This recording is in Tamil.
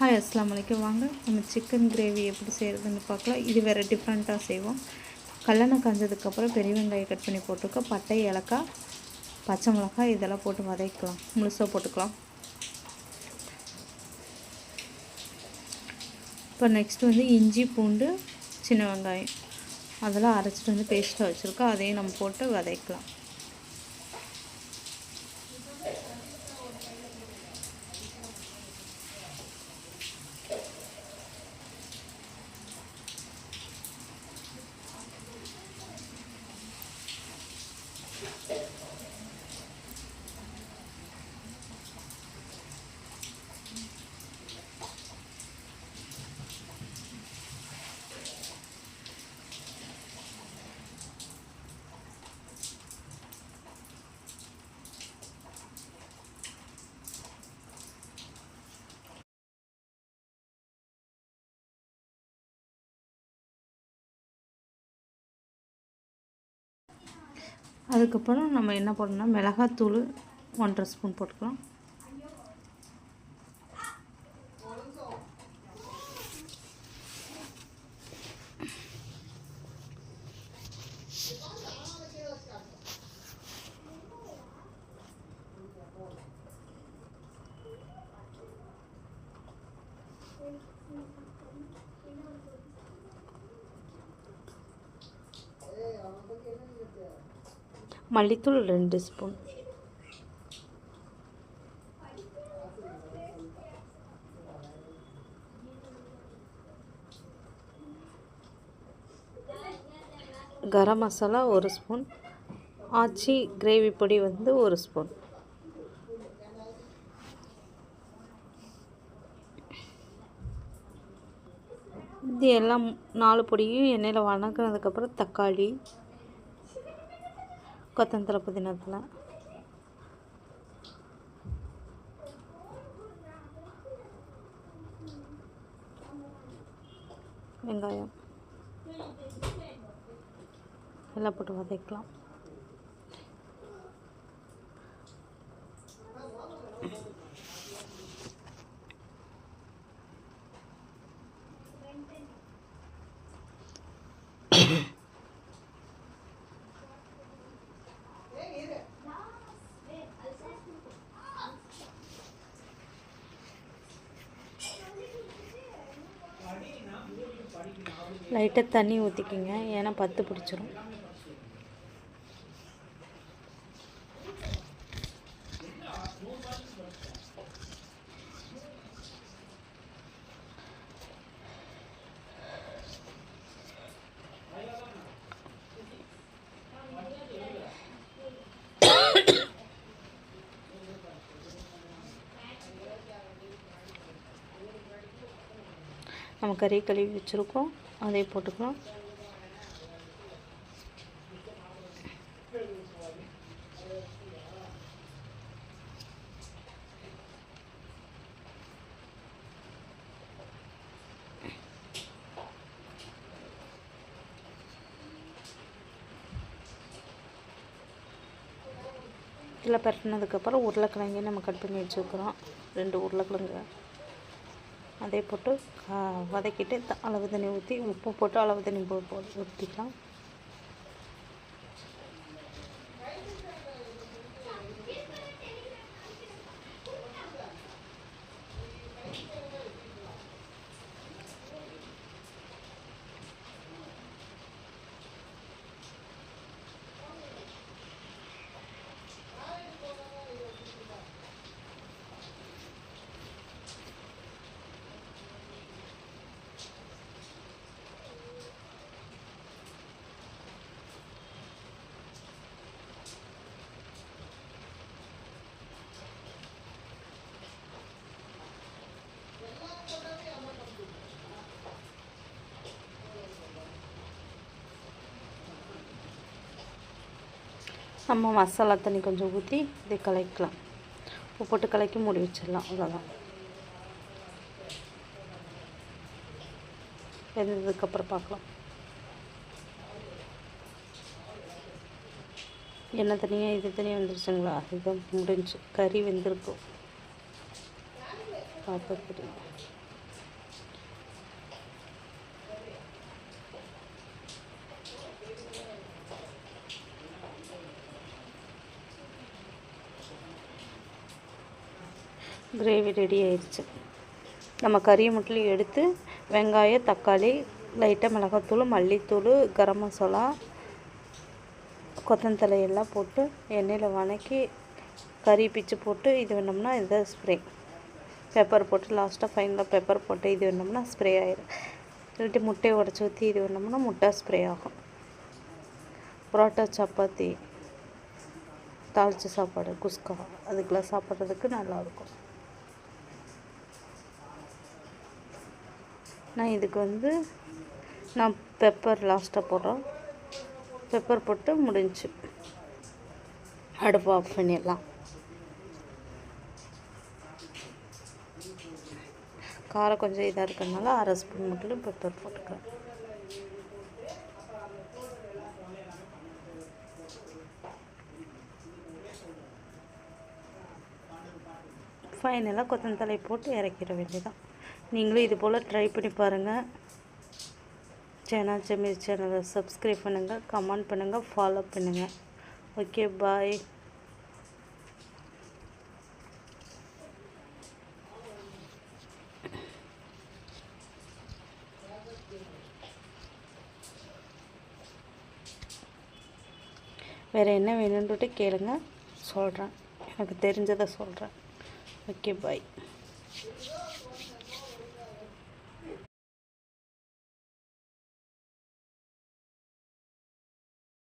ஹாய் அஸ்லாம் வலைக்கம் வாங்க நம்ம சிக்கன் கிரேவி எப்படி செய்கிறதுன்னு பார்க்கலாம். இது வேறு டிஃப்ரெண்ட்டாக செய்வோம். கல்லணை காஞ்சதுக்கப்புறம் பெரிய வெங்காயம் கட் பண்ணி போட்டுருக்கோம். பட்டை ஏலக்காய் பச்சை மிளகாய் இதெல்லாம் போட்டு வதக்கலாம். முழுசாக போட்டுக்கலாம். இப்போ நெக்ஸ்ட் வந்து இஞ்சி பூண்டு சின்ன வெங்காயம். அதெல்லாம் அரைச்சிட்டு வந்து பேஸ்ட்டாக வச்சுருக்கோம். அதையும் நம்ம போட்டு வதக்கலாம். அதுக்கப்புறம் நம்ம என்ன பண்ணணும்னா மிளகாத்தூள் ஒன்றரை ஸ்பூன் போட்டுக்கலாம். மல்லித்தூள் ரெண்டு ஸ்பூன். கரம் மசாலா ஒரு ஸ்பூன். ஆச்சி கிரேவி பொடி வந்து ஒரு ஸ்பூன். இது எல்லாம் நாலு பொடியும் எண்ணெயில் வணக்கினதுக்கப்புறம் தக்காளி கொத்தந்தலை புதினத்தில் வெங்காயம். எல்லாம் போட்டு வதக்கலாம். லைட்டாக தண்ணி ஊற்றிக்கிங்க ஏன்னா பத்து பிடிச்சிரும். நம்ம கறி கழுவி வச்சுருக்கோம். அதே போட்டுக்கலாம். இதில் பரட்டினதுக்கப்புறம் உருளைக்கிழங்கையும் நம்ம கட் பண்ணி வச்சுருக்குறோம். ரெண்டு உருளைக்கிழங்கு. அதே போட்டு வதக்கிட்டு அளவு தண்ணி ஊற்றி உப்பு போட்டு அளவு தண்ணி போட்டு ஊற்றிக்கலாம் நம்ம மசாலா தண்ணி கொஞ்சம் ஊற்றி இதை கலக்கலாம். உப்பு போட்டு கலக்கி மூடி வச்சிடலாம். அவ்வளோதான் வெந்ததுக்கப்புறம் பார்க்கலாம். எண்ணெய் தனியாக இது தனியாக வந்துருச்சுங்களா? இதுதான் முடிஞ்சு. கறி வெந்திருக்கும். பார்த்து தெரியும் கிரேவி ரெடி ஆயிடுச்சு. நம்ம கறியை மட்டும் எடுத்து வெங்காயம் தக்காளி லைட்டாக மிளகாத்தூள் மல்லித்தூள் கரம் மசாலா கொத்தந்தலையெல்லாம் போட்டு எண்ணெயில் வதக்கி கறி பிச்சு போட்டு இது வேணும்னா இதை ஸ்ப்ரே பெப்பர் போட்டு லாஸ்ட்டாக ஃபைனலாக பெப்பர் போட்டு இது வேணும்னா ஸ்ப்ரே ஆயிடும் இல்லாட்டி முட்டையை உடச்சி ஊற்றி இது வேணும்னா முட்டை ஸ்ப்ரே ஆகும். புரோட்டா சப்பாத்தி தாளித்த சாப்பாடு குஸ்கா அதுக்கெலாம் சாப்பிட்றதுக்கு நல்லாயிருக்கும் நான் இதுக்கு வந்து நான் பெப்பர் லாஸ்ட்டாக போடுறோம் பெப்பர் போட்டு முடிஞ்சு. அடுப்பு ஆஃப் பண்ணிடலாம். காரம் கொஞ்சம் இதாக இருக்கிறதுனால அரை ஸ்பூன் மட்டும் பெப்பர் போட்டுக்கிறேன். ஃபைனலாக கொத்தந்தலை போட்டு இறக்கிட வேண்டியதான் நீங்களும் இது போல் ட்ரை பண்ணி பாருங்கள் சேனல் ஜெமிஸ் சேனலை சப்ஸ்கிரைப் பண்ணுங்கள் கமெண்ட் பண்ணுங்கள் ஃபாலோ பண்ணுங்கள் ஓகே பாய் வேறு என்ன வேணுன்ட்டு கேளுங்க சொல்கிறேன் எனக்கு தெரிஞ்சதை சொல்கிறேன் ஓகே பாய்